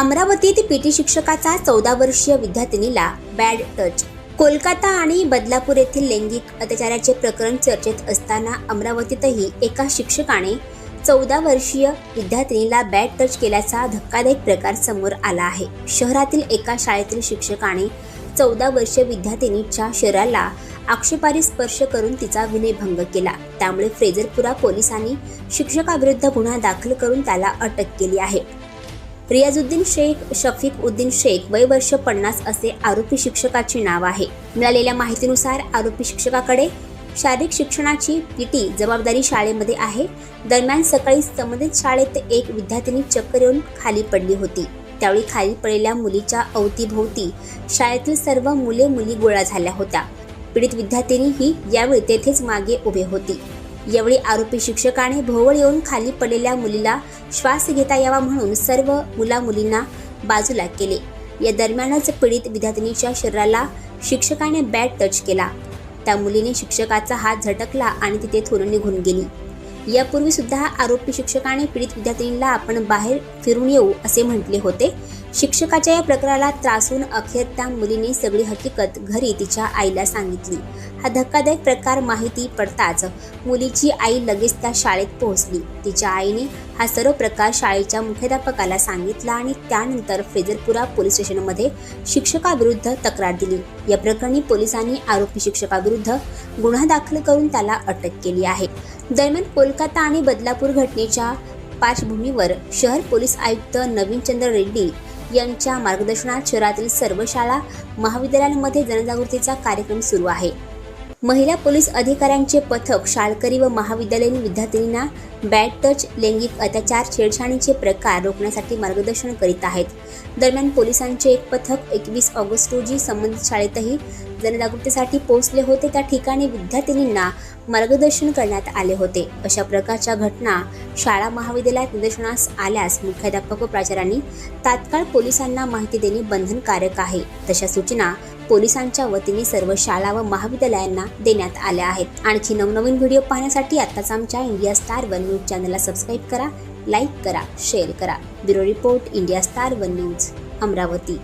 अमरावतीत पीटी शिक्षकाचा चौदा वर्षीय विद्यार्थिनीला बॅड टच कोलकाता आणि बदलापूर येथील लैंगिक अत्याचाराचे प्रकरण चर्चेत असताना अमरावतीतही एका शिक्षकाने चौदा वर्षीय विद्यार्थिनीला बॅड टच केल्याचा धक्कादायक प्रकार समोर आला आहे. शहरातील एका शाळेतील शिक्षकाने चौदा वर्षीय विद्यार्थिनीच्या शरीराला आक्षेपारी स्पर्श करून तिचा विनयभंग केला. त्यामुळे फ्रेझरपुरा पोलिसांनी शिक्षकाविरुद्ध गुन्हा दाखल करून त्याला अटक केली आहे. रियाजुद्दीन शेख शफीक उद्दीन शेख वय वर्ष पन्नास असे आरोपी शिक्षकाचे नाव आहे. मिळालेल्या माहितीनुसार आरोपी शिक्षकाकडे शारीरिक शिक्षणाची पीटी जबाबदारी शाळेमध्ये आहे. दरम्यान सकाळी संबंधित शाळेत एक विद्यार्थिनी चक्कर येऊन खाली पडली होती. त्यावेळी खाली पडलेल्या मुलीच्या अवतीभोवती शाळेतील सर्व मुले मुली गोळा झाल्या होत्या. पीडित विद्यार्थिनी ही यावेळी तेथेच मागे उभे होती. यावेळी आरोपी शिक्षकाने भोवळ येऊन खाली पडलेल्या मुलीला श्वास घेता यावा म्हणून सर्व मुला मुलींना बाजूला केले. या दरम्यानच पीडित विद्यार्थिनीच्या शरीराला शिक्षकाने बॅट टच केला. त्या मुलीने शिक्षकाचा हात झटकला आणि तिथे थोरून निघून गेली. यापूर्वी सुद्धा आरोपी शिक्षकाने पीडित विद्यार्थिनीला आपण बाहेर फिरून येऊ असे म्हटले होते. शिक्षकाच्या या प्रकाराला त्रासून अखेर त्या मुलीने सगळी हकीकत घरी तिच्या आईला सांगितली. हा धक्कादायक प्रकार माहिती पडताच मुलीची आई लगेच त्या शाळेत पोहोचली. तिच्या आईने हा सर्व प्रकार शाळेच्या मुख्याध्यापकाला सांगितला आणि त्यानंतर फ्रेझरपुरा पोलीस स्टेशनमध्ये शिक्षकाविरुद्ध तक्रार दिली. या प्रकरणी पोलिसांनी आरोपी शिक्षकाविरुद्ध गुन्हा दाखल करून त्याला अटक केली आहे. दरम्यान कोलकाता आणि बदलापूर घटनेच्या पार्श्वभूमीवर शहर पोलीस आयुक्त नवीनचंद्र रेड्डी यांच्या मार्गदर्शनात शहरातील सर्व शाळा महाविद्यालयांमध्ये जनजागृतीचा कार्यक्रम सुरू आहे. महिला पोलीस अधिकाऱ्यांचे पथक शाळकरी व महाविद्यालयीन विद्यार्थिनींना बॅड टच लैंगिक अत्याचार छेडछाडीचे प्रकार रोखण्यासाठी मार्गदर्शन करीत आहेत. दरम्यान पोलिसांचे एक पथक एकवीस ऑगस्ट रोजी संबंधित शाळेतही जनजागृतीसाठी पोहोचले होते. त्या ठिकाणी विद्यार्थिनींना मार्गदर्शन करण्यात आले होते. अशा प्रकारच्या घटना शाळा महाविद्यालयात निदर्शनास आल्यास मुख्याध्यापक व प्राचार्यांनी तात्काळ पोलिसांना माहिती देणे बंधनकारक आहे. तशा सूचना पोलिसांच्या वतीने सर्व शाळा व महाविद्यालयांना देण्यात आल्या आहेत. आणखी नवनवीन व्हिडिओ पाहण्यासाठी आत्ताच आमच्या इंडिया स्टार वन न्यूज चॅनलला सबस्क्राईब करा लाईक करा शेअर करा. Bureau report India star one news Amravati.